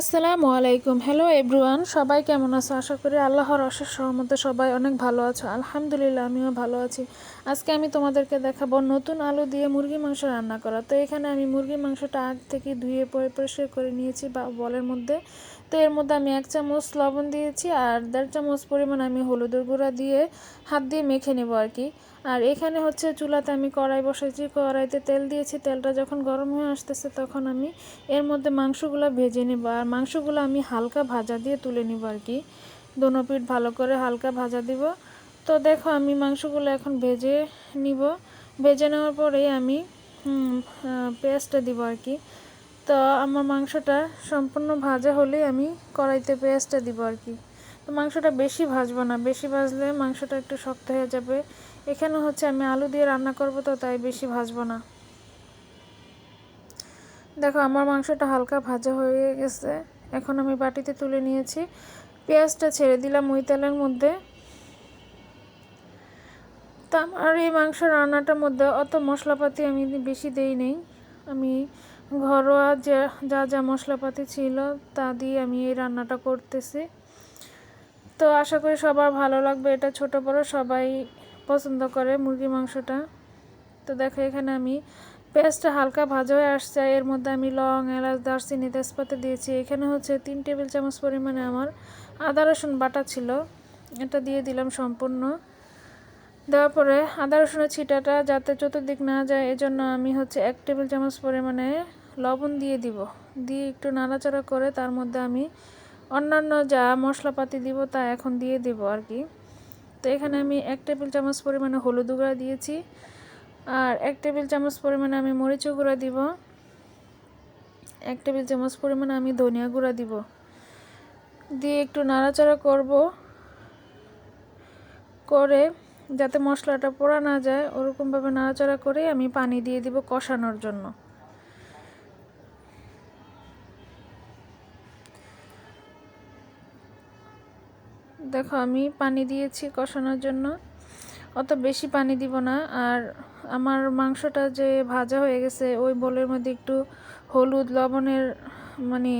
আসসালামু আলাইকুম। Hello everyone সবাই কেমন আছো? আশা করি আল্লাহর অশেষ সহমতে সবাই অনেক ভালো আছো। আলহামদুলিল্লাহ, আমিও ভালো আছি। আজকে আমি তোমাদেরকে দেখাবো নতুন আলু দিয়ে মুরগি মাংস রান্না করা। তো এখানে আমি মুরগি মাংসটা আগ থেকে ধুয়ে পরে পরিষ্কার করে নিয়েছি বা বলের মধ্যে। তো এর মধ্যে আমি এক চামচ লবণ দিয়েছি আর দেড় চামচ পরিমাণ আমি হলুদের গুঁড়া দিয়ে হাত দিয়ে মেখে নেব আর কি। আর এখানে হচ্ছে চুলাতে আমি কড়াই বসেছি কড়াইতে তেল দিয়েছি। তেলটা যখন গরম হয়ে আসতেছে তখন আমি এর মধ্যে মাংসগুলো ভেজে নেব আর মাংসগুলো আমি হালকা ভাজা দিয়ে তুলে নিব আর কি। দোনো পিঠ ভালো করে হালকা ভাজা দিব। তো দেখো আমি মাংসগুলো এখন ভেজে নিব। ভেজে নেওয়ার পরেই আমি পেঁয়াজটা দিব আর কি। তো আমার মাংসটা সম্পূর্ণ ভাজা হলেই আমি কড়াইতে পেঁয়াজটা দিব আর কি। তো মাংসটা বেশি ভাজবো না, বেশি ভাজলে মাংসটা একটু শক্ত হয়ে যাবে। এখানে হচ্ছে আমি আলু দিয়ে রান্না করব তো, তাই বেশি ভাজবো না। দেখো, আমার মাংসটা হালকা ভাজা হয়ে গেছে। এখন আমি বাটিতে তুলে নিয়েছি। পেঁয়াজটা ছেড়ে দিলাম ওই তেলের মধ্যে। তা আমার এই মাংস রান্নাটার মধ্যে অত মশলাপাতি আমি বেশি দেই নেই। আমি ঘরোয়া যা যা যা মশলাপাতি ছিল তা দিয়ে আমি এই রান্নাটা করতেছি। তো আশা করি সবার ভালো লাগবে। এটা ছোট বড়, সবাই পছন্দ করে মুরগি মাংসটা। তো দেখো, এখানে আমি পেঁয়াজটা হালকা ভাজা হয়ে আসছে। এর মধ্যে আমি লং, এলাচ, দারচিনি, তেজপাতা দিয়েছি। এখানে হচ্ছে তিন টেবিল চামচ পরিমাণে আমার আদা, রসুন বাটা ছিল। এটা দিয়ে দিলাম সম্পূর্ণ। দেওয়ার পরে আদা রসুনের ছিটাটা যাতে চতুর্দিক না যায়, এজন্য আমি হচ্ছে এক টেবিল চামচ পরিমাণে লবণ দিয়ে দিব। দিয়ে একটু নাড়াচাড়া করে তার মধ্যে আমি অন্যান্য যা মশলাপাতি দিব তা এখন দিয়ে দিব আর কি। তো এখানে আমি এক টেবিল চামচ পরিমাণে হলুদ গুঁড়া দিয়েছি আর এক টেবিল চামচ পরিমাণে আমি মরিচ গুঁড়া দিব। এক টেবিল চামচ পরিমাণে আমি ধনিয়া গুঁড়া দিব। দিয়ে একটু নাড়াচাড়া করব। করে যাতে মশলাটা পোড়া না যায়, ওরকমভাবে নাড়াচাড়া করে আমি পানি দিয়ে দিব কষানোর জন্য। দেখো, আমি পানি দিয়েছি কষানোর জন্য। অত বেশি পানি দিব না, আর আমার মাংসটা যে ভাজা হয়ে গেছে, ওই বোলের মধ্যে একটু হলুদ, লবণের মানে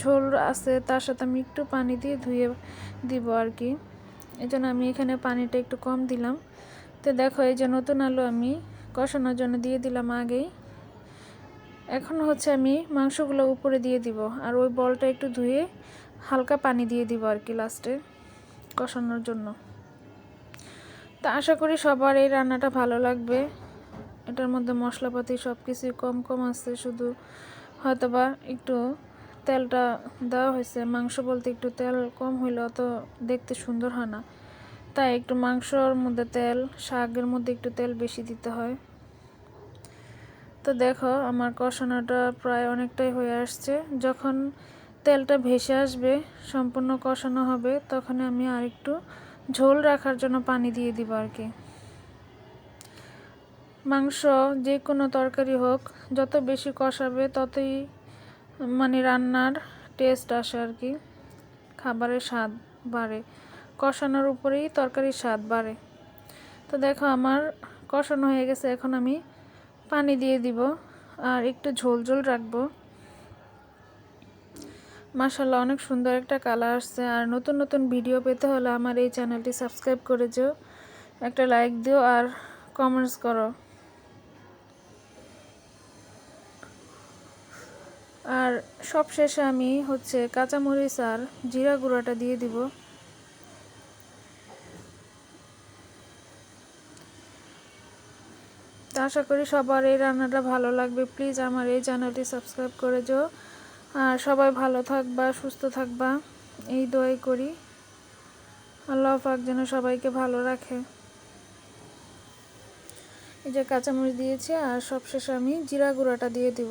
ঝোল আছে, তার সাথে আমি একটু পানি দিয়ে ধুয়ে দিব আর কি। এই জন্য আমি এখানে পানিটা একটু কম দিলাম। তো দেখো, এই যে নতুন আলু আমি কষানোর জন্য দিয়ে দিলাম আগেই। এখন হচ্ছে আমি মাংসগুলো উপরে দিয়ে দিব আর ওই বলটা একটু ধুয়ে হালকা পানি দিয়ে দিব আর কি লাস্টে কষানোর জন্য। তা আশা করি সবার এই রান্নাটা ভালো লাগবে। এটার মধ্যে মশলাপাতি সব কিছুই কম কম আছে, শুধু হয়তোবা একটু তেলটা দেওয়া হয়েছে। মাংস বলতে একটু তেল কম হইলে অত দেখতে সুন্দর হয় না। তাই একটু মাংসর মধ্যে তেল, শাকের মধ্যে একটু তেল বেশি দিতে হয়। তো দেখো, আমার কষানোটা প্রায় অনেকটাই হয়ে আসছে। যখন তেলটা ভেসে আসবে, সম্পূর্ণ কষানো হবে, তখন আমি আর একটু ঝোল রাখার জন্য পানি দিয়ে দিব আর কি। মাংস যে কোনো তরকারি হোক, যত বেশি কষাবে ততই মানে রান্নার টেস্ট আসে আর কি। খাবারের স্বাদ বাড়ে, কষানোর উপরেই তরকারির স্বাদ বাড়ে। তো দেখো আমার কষানো হয়ে গেছে, এখন আমি পানি দিয়ে দিব আর একটু ঝোল ঝোল রাখব। মাসাল্লাহ অনেক সুন্দর একটা কালার আসছে। আর নতুন নতুন ভিডিও পেতে হলে আমার এই চ্যানেলটি সাবস্ক্রাইব করে যেও একটা লাইক দিও আর কমেন্টস করো। আর সব শেষে আমি হচ্ছে কাঁচামরিচ আর জিরা গুঁড়াটা দিয়ে দিব। আশা করি সবার এই রান্নাটা ভালো লাগবে। প্লিজ আমার এই চ্যানেলটি সাবস্ক্রাইব করে যাও আর সবাই ভালো থাকবা, সুস্থ থাকবা। এই দোয়াই করি। আল্লাহ পাক যেন সবাইকে ভালো রাখে। এই যে কাঁচামরিচ দিয়েছি আর সবশেষে আমি জিরা গুঁড়াটা দিয়ে দিব।